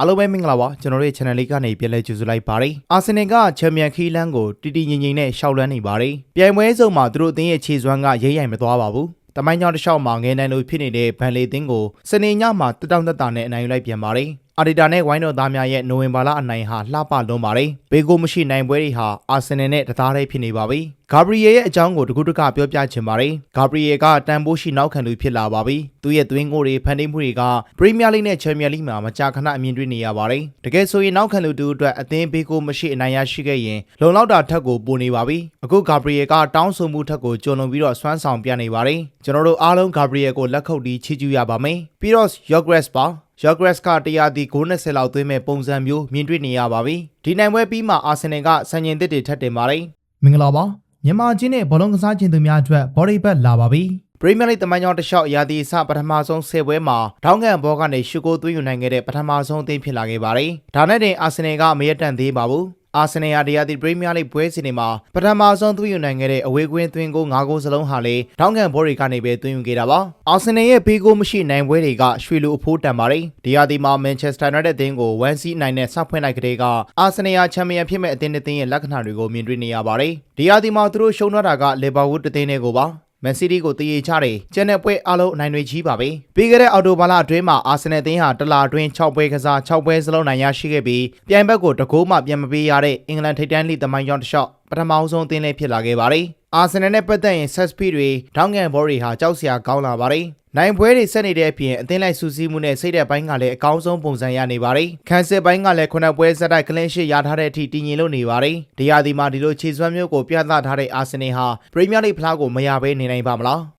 အားလုံးပဲမင်္ဂလာပါကျွန်တော်တို့ရဲ့ channel လေးကနေပြန်လည်ကြိုဆိုလိုက်ပါတယ်အာဆင်နယ်ကချန်ပီယံခီးလန်းကိုတီတီငင်ငင်နဲ့ရှောက်လန်းနေပါတယ်ပြိုင်ပွဲစုံမှာသူတို့အသင်းရဲ့ခြေစွမ်းကရိမ့်ရိုင်မသွားပါဘူးတမိုင်းကြောင်တစ်လျှောက်မှာငယ်နိုင်လို့ဖြစ်နေတဲ့ဗန်လီတင်းကိုစနေညမှာတတောင်တက်တာနဲ့အနိုင်ယူလိုက်ပြန်ပါတယ် အာဒီတာနဲ့ဝိုင်းတော်သားများရဲ့နိုဝင်ဘာလအနိုင်ဟာလှပလွန်းပါတယ်ဘေကိုမရှိနိုင်ပွဲတွေဟာအာဆင်နယ်နဲ့တသားတည်းဖြစ်နေပါပြီဂါဘရီယယ်ရဲ့အကြောင်းကိုတကူတကပြောပြချင်ပါတယ်ဂါဘရီယယ်ကတန်ဖိုးရှိနောက်ခံသူဖြစ်လာပါပြီသူရဲ့သွင်းကိုယ်တွေဖန်တီးမှုတွေကပရီးမီးယားလိနဲ့ချန်ပီယံလိမှာမကြာခဏအမြင်တွေ့နေရပါတယ်တကယ်ဆိုရင်နောက်ခံသူတူအတွက်အသင်းဘေကိုမရှိအနိုင်ရရှိခဲ့ရင်လုံလောက်တာထက်ကိုပိုနေပါပြီအခုဂါဘရီယယ်ကတောင်းဆိုမှုထက်ကိုကြုံလွန်ပြီးတော့စွမ်းဆောင်ပြနေပါတယ်ကျွန်တော်တို့အားလုံးဂါဘရီယယ်ကိုလက်ခုပ်တီးချီးကျူးရပါမယ်ပြီးတော့ Yogres ပါ Yogres ကတရားဒီ90လောက်သွင်းမဲ့ပုံစံမျိုးမြင်တွေ့နေရပါပြီဒီနိုင်ပွဲပြီးမှအာဆင်နယ်ကစံချိန်သစ်တွေထပ်တင်ပါတယ်မင်္ဂလာပါမြန်မာချင်းနဲ့ဘောလုံးကစားခြင်းသူများအတွက် body bag လာပါပြီပရီးမီးယားလိတမိုင်းကြောင်းတစ်လျှောက်ရာသီအစပထမဆုံး10ပွဲမှာဒေါင်းကန်ဘောကနေရှုကိုသွင်းယူနိုင်ခဲ့တဲ့ပထမဆုံးအသင်းဖြစ်လာခဲ့ပါတယ်။ဒါနဲ့တင်အာဆင်နယ်ကမရတန့်သေးပါဘူး။ အာဆင်နယ်ဟာတရားသီပရီးမီးယားလိပွဲစဉ်တွေမှာပထမဆုံးသွင်းယူနိုင်ခဲ့တဲ့အဝေးကွင်းသွင်းကို9ဂိုးစလုံးဟာလေဒေါင်းကန်ဘောတွေကနေပဲသွင်းယူခဲ့တာပါ။အာဆင်နယ်ရဲ့ဘေးဂိုးမရှိနိုင်ပွဲတွေကရွှေလူအဖိုးတန်ပါတယ်။ဒီရာသီမှာမန်ချက်စတာယူနိုက်တက်အသင်းကို1-0နိုင်နဲ့စဖွင့်လိုက်ကလေးကအာဆင်နယ်ဟာချန်ပီယံဖြစ်မဲ့အသင်းတစ်သင်းရဲ့လက္ခဏာတွေကိုမြင်တွေ့နေရပါတယ်။ဒီရာသီမှာသူတို့ရှုံးတော့တာကလီဗာပူးတစ်သင်းနဲ့ကိုပါ။ မန်စီးတီးကိုတည်ရချတယ်ကျန်တဲ့ပွဲအလုံးအနိုင်တွေကြီးပါပဲပြီးခဲ့တဲ့အော်တိုဘာလအတွင်းမှာအာဆင်နယ်အသင်းဟာတလာအတွင်း6ပွဲကစား6ပွဲစလုံးနိုင်ရရှိခဲ့ပြီးပြိုင်ဘက်ကိုတကိုးမှပြန်မပေးရတဲ့အင်္ဂလန်ထိပ်တန်းလိသမိုင်းကြောင်းတစ်လျှောက်ပထမအဆုံးအသင်းလေးဖြစ်လာခဲ့ပါတယ်အာဆင်နယ်နဲ့ပတ်သက်ရင်ဆက်စပီတွေဒေါင်းကန်ဘောတွေဟာကြောက်စရာကောင်းလာပါတယ် နိုင်ပွဲတွေဆက်နေတဲ့အပြင်အသင်းလိုက်စူးစီးမှုနဲ့စိတ်တဲ့ပိုင်းကလည်းအကောင်းဆုံးပုံစံရနေပါတယ်။ခံစစ်ပိုင်းကလည်းခုနစ်ပွဲဆက်တိုက်ကလင်းရှိရထားတဲ့အထိတည်ငြိမ်လို့နေပါတယ်။ဒီရာသီမှာဒီလိုခြေစွမ်းမျိုးကိုပြသထားတဲ့အာဆင်နယ်ဟာပရီးမီးယားလိဖလားကိုမရဘဲနေနိုင်ပါမလား။